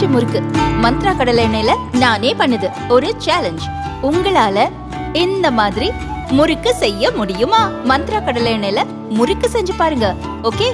பஞ்சு முறுக்கு. மந்த்ரா கடலை எண்ணெயில நானே பண்ணுது. ஒரு சேலஞ்ச் உங்களால இந்த மாதிரி முறுக்கு செய்ய முடியுமா? மந்த்ரா கடலை எண்ணெயில முறுக்கு செஞ்சு பாருங்க. ஓகே?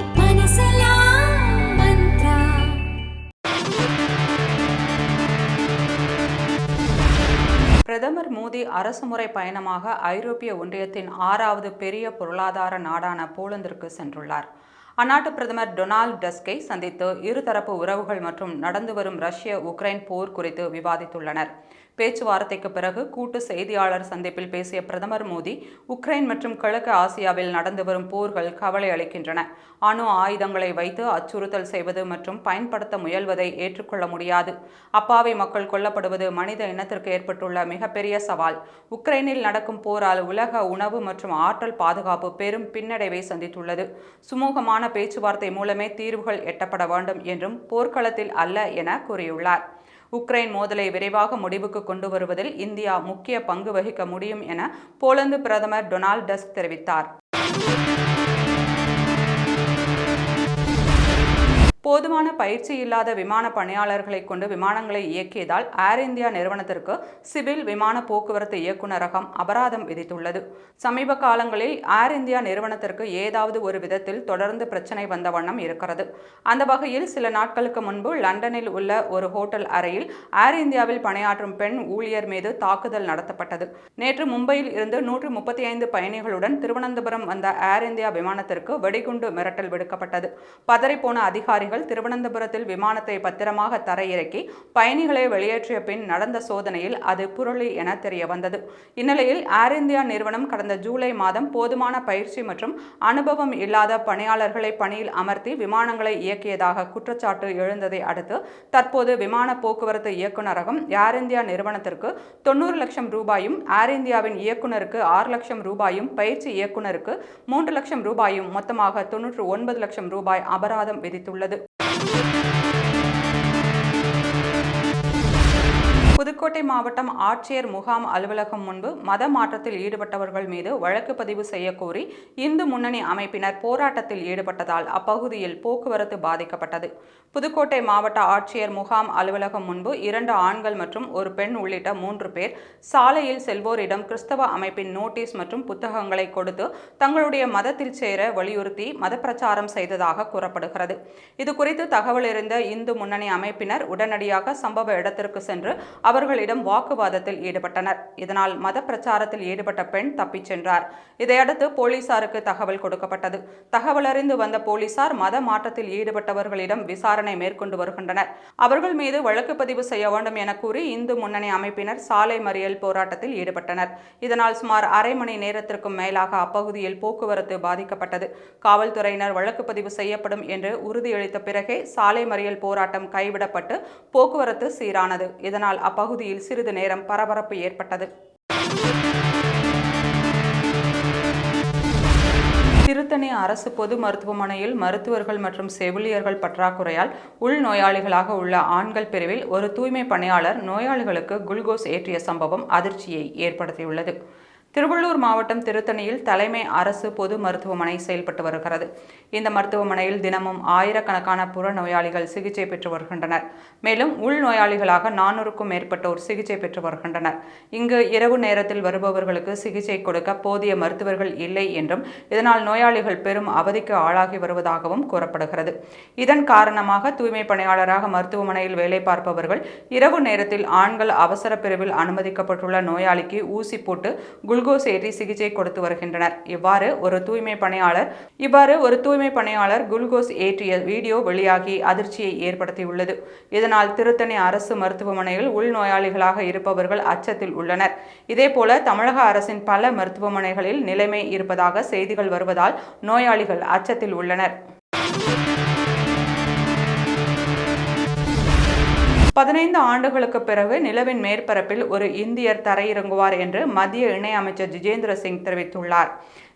பிரதமர் மோடி அரசுமுறை பயணமாக ஐரோப்பிய ஒன்றியத்தின் ஆறாவது பெரிய பொருளாதார நாடான போலந்திற்கு சென்றுள்ளார். அந்நாட்டு பிரதமர் டொனால்டு டஸ்கை சந்தித்து இருதரப்பு உறவுகள் மற்றும் நடந்து வரும் ரஷ்ய உக்ரைன் போர் குறித்து விவாதித்துள்ளனர். பேச்சுவார்த்தைக்கு பிறகு கூட்டு செய்தியாளர் சந்திப்பில் பேசிய பிரதமர் மோடி உக்ரைன் மற்றும் கிழக்கு ஆசியாவில் நடந்து வரும் போர்கள் கவலை அளிக்கின்றன. அணு ஆயுதங்களை வைத்து அச்சுறுத்தல் செய்வது மற்றும் பயன்படுத்த முயல்வதை ஏற்றுக்கொள்ள முடியாது. அப்பாவி மக்கள் கொல்லப்படுவது மனித இனத்திற்கு ஏற்பட்டுள்ள மிகப்பெரிய சவால். உக்ரைனில் நடக்கும் போரால் உலக உணவு மற்றும் ஆற்றல் பாதுகாப்பு பெரும் பின்னடைவை சந்தித்துள்ளது. சுமூகமான பேச்சுவார்த்தை மூலமே தீர்வுகள் எட்டப்பட வேண்டும் என்றும் போர்க்களத்தில் அல்ல என கூறியுள்ளார். உக்ரைன் மோதலை விரைவாக முடிவுக்கு கொண்டு வருவதில் இந்தியா முக்கிய பங்கு வகிக்க முடியும் என போலந்து பிரதமர் டொனால்ட் டஸ்க் தெரிவித்தார். போதுமான பயிற்சி இல்லாத விமான பணியாளர்களை கொண்டு விமானங்களை இயக்கியதால் ஏர் இந்தியா நிறுவனத்திற்கு சிவில் விமான போக்குவரத்து இயக்குநரகம் அபராதம் விதித்துள்ளது. சமீப காலங்களில் ஏர் இந்தியா நிறுவனத்திற்கு ஏதாவது ஒரு விதத்தில் தொடர்ந்து பிரச்சனை வந்த வண்ணம் இருக்கிறது. அந்த வகையில் சில நாட்களுக்கு முன்பு லண்டனில் உள்ள ஒரு ஹோட்டல் அறையில் ஏர் இந்தியாவில் பணியாற்றும் பெண் ஊழியர் மீது தாக்குதல் நடத்தப்பட்டது. நேற்று மும்பையில் இருந்து நூற்று முப்பத்தி ஐந்து பயணிகளுடன் திருவனந்தபுரம் வந்த ஏர் இந்தியா விமானத்திற்கு வெடிகுண்டு மிரட்டல் விடுக்கப்பட்டது. பதறிப்போன அதிகாரிகள் பயணிகள் திருவனந்தபுரத்தில் விமானத்தை பத்திரமாக தரையிறக்கி பயணிகளை வெளியேற்றிய பின் நடந்த சோதனையில் அது புரளி என தெரிய வந்தது இந்நிலையில் ஏர் இந்தியா நிறுவனம் கடந்த ஜூலை மாதம் போதுமான பயிற்சி மற்றும் அனுபவம் இல்லாத பணியாளர்களை பணியில் அமர்த்தி விமானங்களை இயக்கியதாக குற்றச்சாட்டு எழுந்ததை அடுத்து தற்போது விமான போக்குவரத்து இயக்குநரகம் ஏர் இந்தியா நிறுவனத்திற்கு தொண்ணூறு லட்சம் ரூபாயும் ஏர் இந்தியாவின் இயக்குநருக்கு ஆறு லட்சம் ரூபாயும் பயிற்சி இயக்குநருக்கு மூன்று லட்சம் ரூபாயும் மொத்தமாக தொன்னூற்று ஒன்பது லட்சம் ரூபாய் அபராதம் விதித்துள்ளது. Thank you. புதுக்கோட்டை மாவட்டம் ஆட்சியர் முகாம் அலுவலகம் முன்பு மத மாற்றத்தில் ஈடுபட்டவர்கள் மீது வழக்கு பதிவு செய்யக்கோரி இந்து முன்னணி அமைப்பினர் போராட்டத்தில் ஈடுபட்டதால் அப்பகுதியில் போக்குவரத்து பாதிக்கப்பட்டது. புதுக்கோட்டை மாவட்ட ஆட்சியர் முகாம் அலுவலகம் முன்பு இரண்டு ஆண்கள் மற்றும் ஒரு பெண் உள்ளிட்ட மூன்று பேர் சாலையில் செல்வோரிடம் கிறிஸ்தவ அமைப்பின் நோட்டீஸ் மற்றும் புத்தகங்களை கொடுத்து தங்களுடைய மதத்தில் சேர வலியுறுத்தி மத பிரச்சாரம் செய்ததாக கூறப்படுகிறது. இது குறித்து தகவல் இருந்த இந்து முன்னணி அமைப்பினர் உடனடியாக சம்பவ இடத்திற்கு சென்று அவர்கள் அவர்களிடம் வாக்குவாதத்தில் ஈடுபட்டனர். இதனால் மத பிரச்சாரத்தில் ஈடுபட்ட பெண் தப்பிச் சென்றார். இதையடுத்து போலீசாருக்கு தகவல் கொடுக்கப்பட்டது. தகவல் அறிந்து வந்த போலீசார் மத மாற்றத்தில் ஈடுபட்டவர்களிடம் விசாரணை மேற்கொண்டு வருகின்றனர். அவர்கள் மீது வழக்கு பதிவு செய்ய வேண்டும் என கூறி இந்து முன்னணி அமைப்பினர் சாலை மறியல் போராட்டத்தில் ஈடுபட்டனர். இதனால் சுமார் அரை மணி நேரத்திற்கும் மேலாக அப்பகுதியில் போக்குவரத்து பாதிக்கப்பட்டது. காவல்துறையினர் வழக்கு பதிவு செய்யப்படும் என்று உறுதியளித்த பிறகே சாலை மறியல் போராட்டம் கைவிடப்பட்டு போக்குவரத்து சீரானது. இதனால் அப்பகுதியில் சிறிது நேரம் பரபரப்பு ஏற்பட்டது. திருத்தணி அரசு பொது மருத்துவமனையில் மருத்துவர்கள் மற்றும் செவிலியர்கள் பற்றாக்குறையால் உள்நோயாளிகளாக உள்ள ஆண்கள் பிரிவில் ஒரு தூய்மை பணியாளர் நோயாளிகளுக்கு குளுக்கோஸ் ஏற்றிய சம்பவம் அதிர்ச்சியை ஏற்படுத்தியுள்ளது. திருவள்ளூர் மாவட்டம் திருத்தணியில் தலைமை அரசு பொது மருத்துவமனை செயல்பட்டு வருகிறது. இந்த மருத்துவமனையில் தினமும் ஆயிரக்கணக்கான புற நோயாளிகள் சிகிச்சை பெற்று வருகின்றனர். மேலும் உள் நோயாளிகளாக நானூறுக்கும் மேற்பட்டோர் சிகிச்சை பெற்று வருகின்றனர். இங்கு இரவு நேரத்தில் வருபவர்களுக்கு சிகிச்சை கொடுக்க போதிய மருத்துவர்கள் இல்லை என்றும் இதனால் நோயாளிகள் பெரும் அவதிக்கு ஆளாகி வருவதாகவும் கூறப்படுகிறது. இதன் காரணமாக தூய்மை பணியாளராக மருத்துவமனையில் வேலை பார்ப்பவர்கள் இரவு நேரத்தில் ஆண்கள் அவசர பிரிவில் அனுமதிக்கப்பட்டுள்ள நோயாளிக்கு ஊசி போட்டு குள் குளுக்கோஸ் ஏற்றி சிகிச்சை கொடுத்து வருகின்றனர். இவ்வாறு ஒரு தூய்மை பணியாளர் இவ்வாறு ஒரு தூய்மை பணியாளர் குளுக்கோஸ் ஏற்றிய வீடியோ வெளியாகி அதிர்ச்சியை ஏற்படுத்தியுள்ளது. இதனால் திருத்தணி அரசு மருத்துவமனையில் உள்நோயாளிகளாக இருப்பவர்கள் அச்சத்தில் உள்ளனர். இதேபோல தமிழக அரசின் பல மருத்துவமனைகளில் நிலைமை இருப்பதாக செய்திகள் வருவதால் நோயாளிகள் அச்சத்தில் உள்ளனர். பதினைந்து ஆண்டுகளுக்கு பிறகு நிலவின் மேற்பரப்பில் ஒரு இந்தியர் தரையிறங்குவார் என்று மத்திய இணையமைச்சர் ஜிதேந்திர சிங் தெரிவித்துள்ளார்.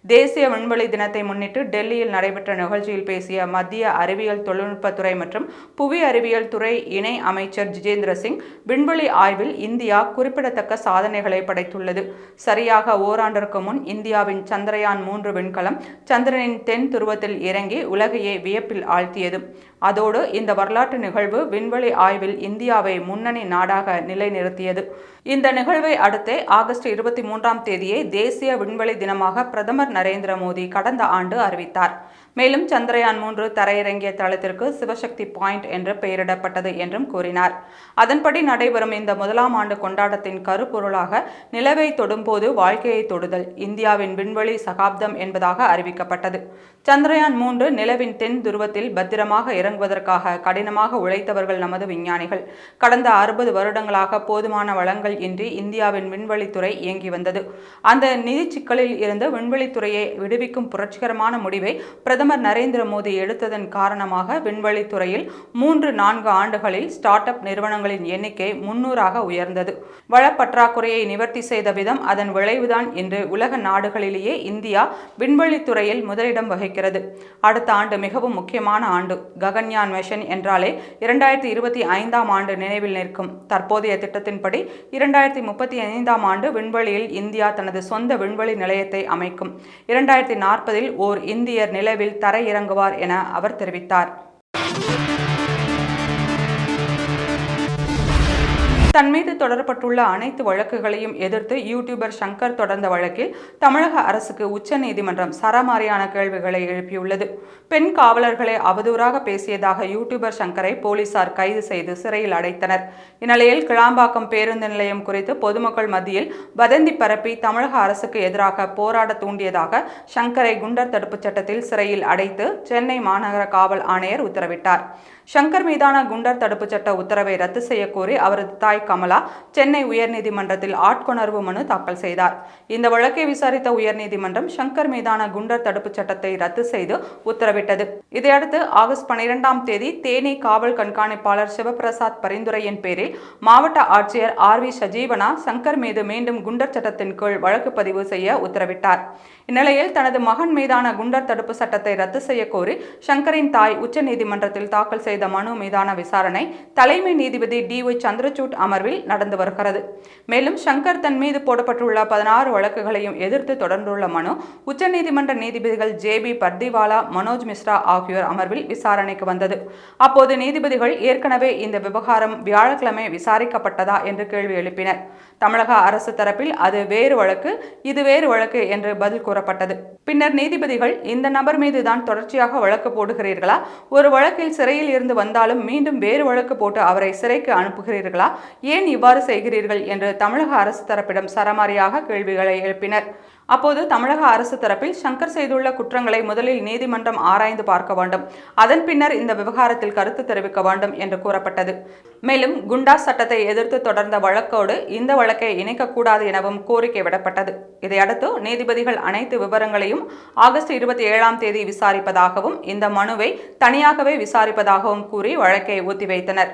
தேசிய விண்வெளி தினத்தை முன்னிட்டு டெல்லியில் நடைபெற்ற நிகழ்ச்சியில் பேசிய மத்திய அறிவியல் தொழில்நுட்பத்துறை மற்றும் புவி அறிவியல் துறை இணை அமைச்சர் ஜிதேந்திர சிங் விண்வெளி ஆய்வில் இந்தியா குறிப்பிடத்தக்க சாதனைகளை படைத்துள்ளது. சரியாக ஓராண்டிற்கு முன் இந்தியாவின் சந்திரயான் மூன்று விண்கலம் சந்திரனின் தென் துருவத்தில் இறங்கி உலகையே வியப்பில் ஆழ்த்தியது. அதோடு இந்த வரலாற்று நிகழ்வு விண்வெளி ஆய்வில் இந்தியாவை முன்னணி நாடாக நிலைநிறுத்தியது. இந்த நிகழ்வை அடுத்தே ஆகஸ்ட் இருபத்தி மூன்றாம் தேதியை தேசிய விண்வெளி தினமாக பிரதமர் நரேந்திர மோடி கடந்த ஆண்டு அறிவித்தார். மேலும் சந்திரயான் மூன்று தரையிறங்கிய தளத்திற்கு சிவசக்தி பாயிண்ட் என்று பெயரிடப்பட்டது என்றும் கூறினார். அதன்படி நடைபெறும் இந்த முதலாம் ஆண்டு கொண்டாட்டத்தின் கருப்பொருளாக நிலவை தொடும்போது வாழ்க்கையை தொடுதல் இந்தியாவின் விண்வெளி சகாப்தம் என்பதாக அறிவிக்கப்பட்டது. சந்திரயான் மூன்று நிலவின் தென் துருவத்தில் பத்திரமாக இறங்குவதற்காக கடினமாக உழைத்தவர்கள் நமது விஞ்ஞானிகள். கடந்த அறுபது வருடங்களாக போதுமான வளங்கள் இன்றி இந்தியாவின் விண்வெளித்துறை இயங்கி வந்தது. அந்த நிதி சிக்கலில் இருந்து விண்வெளித்துறையை விடுவிக்கும் புரட்சிகரமான முடிவை பிரதமர் பிரதமர் நரேந்திர மோடி எடுத்ததன் காரணமாக விண்வெளித்துறையில் மூன்று நான்கு ஆண்டுகளில் ஸ்டார்ட் அப் நிறுவனங்களின் எண்ணிக்கை முன்னூறாக உயர்ந்தது. வளப்பற்றாக்குறையை நிவர்த்தி செய்த விதம் அதன் விளைவுதான் என்று உலக நாடுகளிலேயே இந்தியா விண்வெளித்துறையில் முதலிடம் வகிக்கிறது. அடுத்த ஆண்டு மிகவும் முக்கியமான ஆண்டு. ககன்யான் மிஷன் என்றாலே இரண்டாயிரத்தி இருபத்தி ஐந்தாம் ஆண்டு நினைவில் நிற்கும். தற்போதைய திட்டத்தின்படி இரண்டாயிரத்தி முப்பத்தி ஐந்தாம் ஆண்டு விண்வெளியில் இந்தியா தனது சொந்த விண்வெளி நிலையத்தை அமைக்கும். இரண்டாயிரத்தி நாற்பதில் ஓர் இந்தியர் நிலவில் தரையிறங்குவார் என அவர் தெரிவித்தார். தன் மீது தொடரப்பட்டுள்ள அனைத்து வழக்குகளையும் எதிர்த்து யூடியூபர் சங்கர் தொடர்ந்த வழக்கில் தமிழக அரசுக்கு உச்சநீதிமன்றம் சரமாரியான கேள்விகளை எழுப்பியுள்ளது. பெண் காவலர்களை அவதூறாக பேசியதாக யூடியூபர் சங்கரை போலீசார் கைது செய்து சிறையில் அடைத்தனர். இந்நிலையில் கிளாம்பாக்கம் பேருந்து நிலையம் குறித்து பொதுமக்கள் மத்தியில் வதந்தி பரப்பி தமிழக அரசுக்கு எதிராக போராட தூண்டியதாக சங்கரை குண்டர் தடுப்புச் சட்டத்தில் சிறையில் அடைத்து சென்னை மாநகர காவல் ஆணையர் உத்தரவிட்டார். சங்கர் மீதான குண்டர் தடுப்பு சட்ட உத்தரவை ரத்து செய்யக் கோரி அவரது தாய் கமலா சென்னை உயர்நீதிமன்றத்தில் ஆட்கொணர்வு மனு தாக்கல் செய்தார். இந்த வழக்கை விசாரித்த உயர்நீதிமன்றம் சங்கர் மீதான குண்டர் தடுப்பு சட்டத்தை ரத்து செய்து உத்தரவிட்டது. இதையடுத்து ஆகஸ்ட் பனிரெண்டாம் தேதி தேனி காவல் கண்காணிப்பாளர் சிவபிரசாத் பரிந்துரையின் பேரில் மாவட்ட ஆட்சியர் ஆர் வி சஜீவனா சங்கர் மீது மீண்டும் குண்டர் சட்டத்தின் கீழ் வழக்கு பதிவு செய்ய உத்தரவிட்டார். இந்நிலையில் தனது மகன் மீதான குண்டர் தடுப்பு சட்டத்தை ரத்து செய்ய கோரி சங்கரின் தாய் உச்சநீதிமன்றத்தில் தாக்கல் செய்த மனு மீதான விசாரணை தலைமை நீதிபதி டி ஒய் சந்திரசூட் அமர்வில் நடந்து வருகிறது. மேலும் சங்கர் தன் மீது போடப்பட்டுள்ள பதினாறு வழக்குகளையும் எதிர்த்து தொடர்ந்துள்ள மனு உச்சநீதிமன்ற நீதிபதிகள் ஜே பி பர்திவாலா மனோஜ் மிஸ்ரா ஆகியோர் அமர்வில் விசாரணைக்கு வந்தது. அப்போது நீதிபதிகள் ஏற்கனவே இந்த விவகாரம் வியாழக்கிழமை விசாரிக்கப்பட்டதா என்று கேள்வி எழுப்பினர். தமிழக அரசு தரப்பில் அது வேறு வழக்கு இது வேறு வழக்கு என்று பதில் கூறப்பட்டது. பின்னர் நீதிபதிகள் இந்த நபர் மீது தான் தொடர்ச்சியாக வழக்கு போடுகிறீர்களா? ஒரு வழக்கில் சிறையில் இருந்து வந்தாலும் மீண்டும் வேறு வழக்கு போட்டு அவரை சிறைக்கு அனுப்புகிறீர்களா? ஏன் இவ்வாறு செய்கிறீர்கள்? என்று தமிழக அரசு தரப்பிடம் சரமாரியாக கேள்விகளை எழுப்பினர். அப்போது தமிழக அரசு தரப்பில் சங்கர் செய்துள்ள குற்றங்களை முதலில் நீதிமன்றம் ஆராய்ந்து பார்க்க வேண்டும். அதன் பின்னர் இந்த விவகாரத்தில் கருத்து தெரிவிக்க வேண்டும் என்று கூறப்பட்டது. மேலும் குண்டாஸ் சட்டத்தை எதிர்த்து தொடர்ந்த வழக்கோடு இந்த வழக்கை இணைக்கக்கூடாது எனவும் கோரிக்கை விடப்பட்டது. இதையடுத்து நீதிபதிகள் அனைத்து விவரங்களையும் ஆகஸ்ட் இருபத்தி ஏழாம் தேதி விசாரிப்பதாகவும் இந்த மனுவை தனியாகவே விசாரிப்பதாகவும் கூறி வழக்கை ஒத்திவைத்தனர்.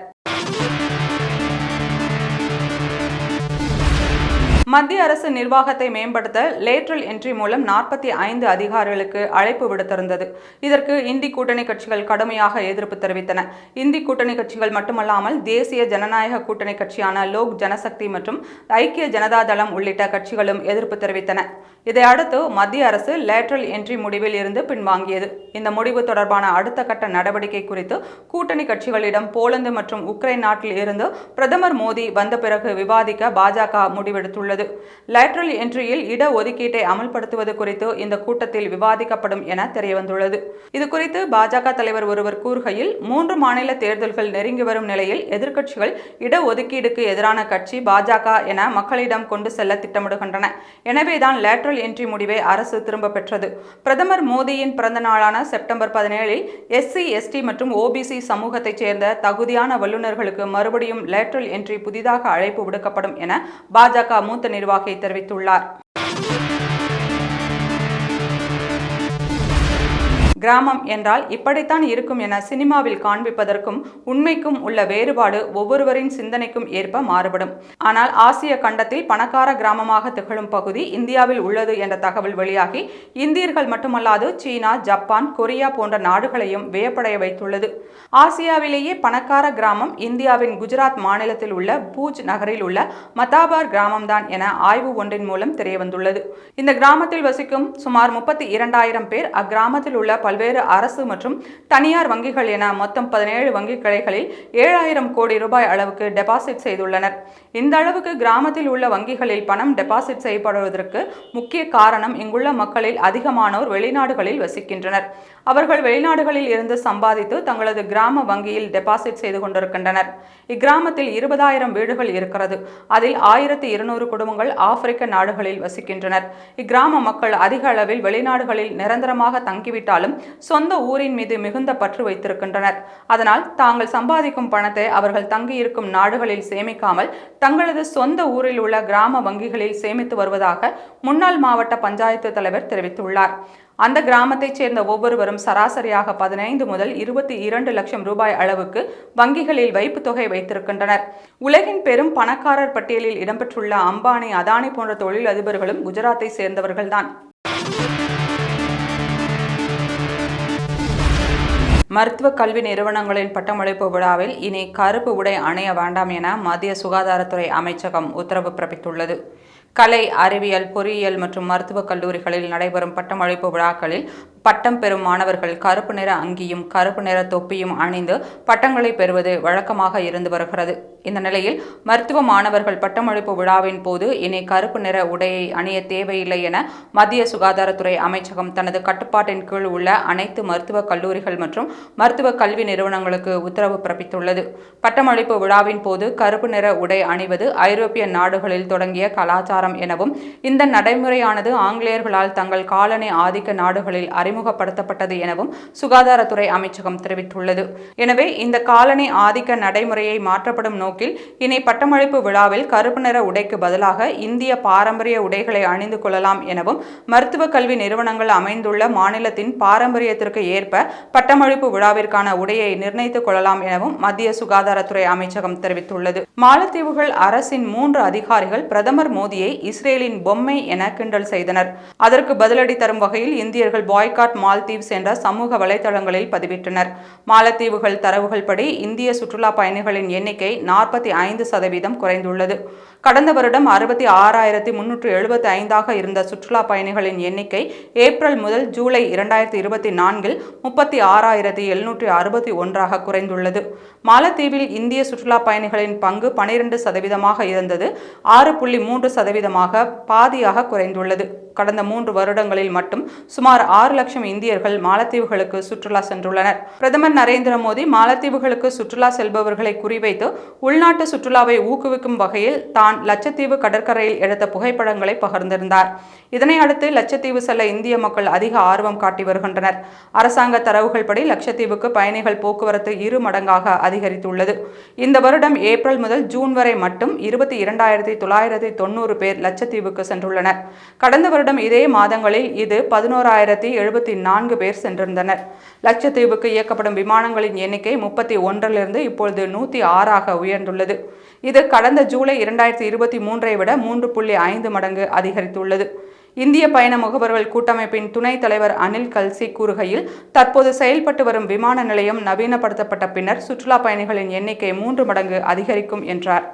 மத்திய அரசு நிர்வாகத்தை மேம்படுத்த லேட்ரல் என்ட்ரி மூலம் நாற்பத்தி ஐந்து அதிகாரிகளுக்கு அழைப்பு விடுத்திருந்தது. இதற்கு இந்தி கூட்டணி கட்சிகள் கடுமையாக எதிர்ப்பு தெரிவித்தன. இந்தி கூட்டணி கட்சிகள் மட்டுமல்லாமல் தேசிய ஜனநாயக கூட்டணி கட்சியான லோக் ஜனசக்தி மற்றும் ஐக்கிய ஜனதா தளம் உள்ளிட்ட கட்சிகளும் எதிர்ப்பு தெரிவித்தன. இதையடுத்து மத்திய அரசு லேட்ரல் என்ட்ரி முடிவில் இருந்து பின்வாங்கியது. இந்த முடிவு தொடர்பான அடுத்த கட்ட நடவடிக்கை குறித்து கூட்டணி கட்சிகளிடம் போலந்து மற்றும் உக்ரைன் நாட்டில் இருந்து பிரதமர் மோடி வந்த பிறகு விவாதிக்க பாஜக முடிவெடுத்துள்ளது. லேட்ரல் என்ட்ரியில் இட ஒதுக்கீட்டை அமல்படுத்துவது குறித்து இந்த கூட்டத்தில் விவாதிக்கப்படும் என தெரியவந்துள்ளது. இது குறித்து பாஜக தலைவர் ஒருவர் கூறுகையில் மூன்று மாநில தேர்தல்கள் நெருங்கி வரும் நிலையில் எதிர்க்கட்சிகள் இட ஒதுக்கீடுக்கு எதிரான கட்சி பாஜக என மக்களிடம் கொண்டு செல்ல திட்டமிடுகின்றன. எனவேதான் லேட்ரல் என்ட்ரி முடிவை அரசு திரும்ப பெற்றது. பிரதமர் மோடியின் பிறந்த நாளான செப்டம்பர் பதினேழில் எஸ்சி எஸ்டி மற்றும் ஓபிசி சமூகத்தைச் சேர்ந்த தகுதியான வல்லுநர்களுக்கு மறுபடியும் லேட்ரல் என்ட்ரி புதிதாக அழைப்பு விடுக்கப்படும் என பாஜக மூத்த நிர்வாகி தெரிவித்துள்ளார். கிராமம் என்றால் இப்படித்தான் இருக்கும் என சினிமாவில் காண்பிப்பதற்கும் உண்மைக்கும் உள்ள வேறுபாடு ஒவ்வொருவரின் சிந்தனைக்கும் ஏற்ப மாறுபடும். ஆனால் ஆசிய கண்டத்தில் பணக்கார கிராமமாக திகழும் பகுதி இந்தியாவில் உள்ளது என்ற தகவல் வெளியாகி இந்தியர்கள் மட்டுமல்லாது சீனா ஜப்பான் கொரியா போன்ற நாடுகளையும் வியப்படைய வைத்துள்ளது. ஆசியாவிலேயே பணக்கார கிராமம் இந்தியாவின் குஜராத் மாநிலத்தில் உள்ள பூஜ் நகரில் உள்ள மதாபார் கிராமம்தான் என ஆய்வு ஒன்றின் மூலம் தெரியவந்துள்ளது. இந்த கிராமத்தில் வசிக்கும் சுமார் முப்பத்தி இரண்டாயிரம் பேர் அக்கிராமத்தில் உள்ள பல்வேறு அரசு மற்றும் தனியார் வங்கிகள் என மொத்தம் பதினேழு வங்கி கிளைகளில் ஏழாயிரம் கோடி ரூபாய் அளவுக்கு டெபாசிட் செய்துள்ளனர். இந்த அளவுக்கு கிராமத்தில் உள்ள வங்கிகளில் பணம் டெபாசிட் செய்யப்படுவதற்கு முக்கிய காரணம் இங்குள்ள மக்களில் அதிகமானோர் வெளிநாடுகளில் வசிக்கின்றனர். அவர்கள் வெளிநாடுகளில் இருந்து சம்பாதித்து தங்களது கிராம வங்கியில் டெபாசிட் செய்து கொண்டிருக்கின்றனர். இக்கிராமத்தில் இருபதாயிரம் வீடுகள் இருக்கிறது. அதில் ஆயிரத்தி இருநூறு குடும்பங்கள் ஆப்பிரிக்க நாடுகளில் வசிக்கின்றனர். இக்கிராம மக்கள் அதிக அளவில் வெளிநாடுகளில் நிரந்தரமாக தங்கிவிட்டாலும் சொந்த ஊரின் மீது மிகுந்த பற்று வைத்திருக்கின்றனர். அதனால் தாங்கள் சம்பாதிக்கும் பணத்தை அவர்கள் தங்கியிருக்கும் நாடுகளில் சேமிக்காமல் தங்களது சொந்த ஊரில் உள்ள கிராம வங்கிகளில் சேமித்து வருவதாக முன்னாள் மாவட்ட பஞ்சாயத்து தலைவர் தெரிவித்துள்ளார். அந்த கிராமத்தைச் சேர்ந்த ஒவ்வொருவரும் சராசரியாக பதினைந்து முதல் இருபத்தி இரண்டு லட்சம் ரூபாய் அளவுக்கு வங்கிகளில் வைப்பு தொகை வைத்திருக்கின்றனர். உலகின் பெரும் பணக்காரர் பட்டியலில் இடம்பெற்றுள்ள அம்பானி அதானி போன்ற தொழில் அதிபர்களும் குஜராத்தை சேர்ந்தவர்கள்தான். மருத்துவ கல்வி நிறுவனங்களின் பட்டமளிப்பு விழாவில் இனி கருப்பு உடை அணைய வேண்டாம் என மத்திய சுகாதாரத்துறை அமைச்சகம் உத்தரவு பிறப்பித்துள்ளது. கலை அறிவியல் பொறியியல் மற்றும் மருத்துவக் கல்லூரிகளில் நடைபெறும் பட்டமளிப்பு விழாக்களில் பட்டம் பெறும் மாணவர்கள் கருப்பு நிற அங்கியும் கருப்பு நிற தொப்பியும் அணிந்து பட்டங்களை பெறுவது வழக்கமாக இருந்து வருகிறது. இந்த நிலையில் மருத்துவ மாணவர்கள் பட்டமளிப்பு விழாவின் போது இனி கருப்பு நிற உடையை அணிய தேவையில்லை என மத்திய சுகாதாரத்துறை அமைச்சகம் தனது கட்டுப்பாட்டின் கீழ் உள்ள அனைத்து மருத்துவ கல்லூரிகள் மற்றும் மருத்துவ கல்வி நிறுவனங்களுக்கு உத்தரவு பிறப்பித்துள்ளது. பட்டமளிப்பு விழாவின் போது கருப்பு நிற உடை அணிவது ஐரோப்பிய நாடுகளில் தொடங்கிய கலாச்சாரம் எனவும் இந்த நடைமுறையானது ஆங்கிலேயர்களால் தங்கள் காலனி ஆதிக்க நாடுகளில் அறிமுகப்படுத்தப்பட்டது எனவும் சுகாதாரத்துறை அமைச்சகம் தெரிவித்துள்ளது. எனவே இந்த காலனி ஆதிக்க நடைமுறையை மாற்றப்படும் நோக்கில் இனி பட்டமளிப்பு விழாவில் கருப்பு நிற உடைக்கு பதிலாக இந்திய பாரம்பரிய உடைகளை அணிந்து கொள்ளலாம் எனவும் மருத்துவ கல்வி நிறுவனங்கள் அமைந்துள்ள மாநிலத்தின் பாரம்பரியத்திற்கு ஏற்ப பட்டமளிப்பு விழாவிற்கான உடையை நிர்ணயித்துக் கொள்ளலாம் எனவும் மத்திய சுகாதாரத்துறை அமைச்சகம் தெரிவித்துள்ளது. மாலத்தீவுகள் அரசின் மூன்று அதிகாரிகள் பிரதமர் மோடியை இஸ்ரேலின் பொம்மை என கிண்டல் செய்தனர். அதற்கு பதிலடி தரும் வகையில் இந்தியர்கள் பாய்காட் மால்தீவ்ஸ் என்ற சமூக வலைதளங்களில் பதிவிட்டனர். மாலத்தீவுகள் தரவுகள் படி இந்திய சுற்றுலா பயணிகளின் எண்ணிக்கை நாற்பத்தி ஐந்து சதவீதம் குறைந்துள்ளது. கடந்த வருடம் அறுபத்தி ஆறாயிரத்தி முன்னூற்று எழுபத்தி ஐந்தாக இருந்த சுற்றுலா பயணிகளின் எண்ணிக்கை ஏப்ரல் முதல் ஜூலை இரண்டாயிரத்தி இருபத்தி நான்கில் முப்பத்தி ஆறாயிரத்தி எழுநூற்றி அறுபத்தி ஒன்றாக குறைந்துள்ளது. மாலத்தீவில் இந்திய சுற்றுலா பயணிகளின் பங்கு பனிரெண்டு சதவீதமாக இருந்தது. ஆறு புள்ளி மூன்று சதவீதமாக பாதியாக குறைந்துள்ளது. கடந்த மூன்று வருடங்களில் மட்டும் சுமார் ஆறு லட்சம் இந்தியர்கள் மாலத்தீவுகளுக்கு சுற்றுலா சென்றுள்ளனர். பிரதமர் நரேந்திர மோடி மாலத்தீவுகளுக்கு சுற்றுலா செல்பவர்களை குறிவைத்து உள்நாட்டு சுற்றுலாவை ஊக்குவிக்கும் வகையில் தான் லட்சத்தீவு கடற்கரையில் எடுத்த புகைப்படங்களை பகிர்ந்திருந்தார். இதனை அடுத்து லட்சத்தீவு செல்ல இந்திய மக்கள் அதிக ஆர்வம் காட்டி வருகின்றனர். அரசாங்க தரவுகள் படி லட்சத்தீவுக்கு பயணிகள் போக்குவரத்து இரு மடங்காக அதிகரித்துள்ளது. இந்த வருடம் ஏப்ரல் முதல் ஜூன் வரை மட்டும் இருபத்தி இரண்டாயிரத்தி தொள்ளாயிரத்தி தொண்ணூறு பேர் லட்சத்தீவுக்கு சென்றுள்ளனர். கடந்த வருடம் இதே மாதங்களில் இது பதினோராயிரத்தி எழுபத்தி நான்கு பேர் சென்றிருந்தனர். லட்சத்தீவுக்கு இயக்கப்படும் விமானங்களின் எண்ணிக்கை முப்பத்தி ஒன்றிலிருந்து இப்பொழுது நூற்றி ஆறாக உயர்ந்துள்ளது. இது கடந்த ஜூலை இரண்டாயிரத்தி இரண்டாயிரத்தி இருபத்தி மூன்றை விட மூன்று புள்ளி ஐந்து மடங்கு அதிகரித்துள்ளது. இந்திய பயண முகவர்கள் கூட்டமைப்பின் துணைத் தலைவர் அனில் கல்சி கூறுகையில் தற்போது செயல்பட்டு வரும் விமான நிலையம் நவீனப்படுத்தப்பட்ட பின்னர் சுற்றுலா பயணிகளின் எண்ணிக்கை மூன்று மடங்கு அதிகரிக்கும் என்றார்.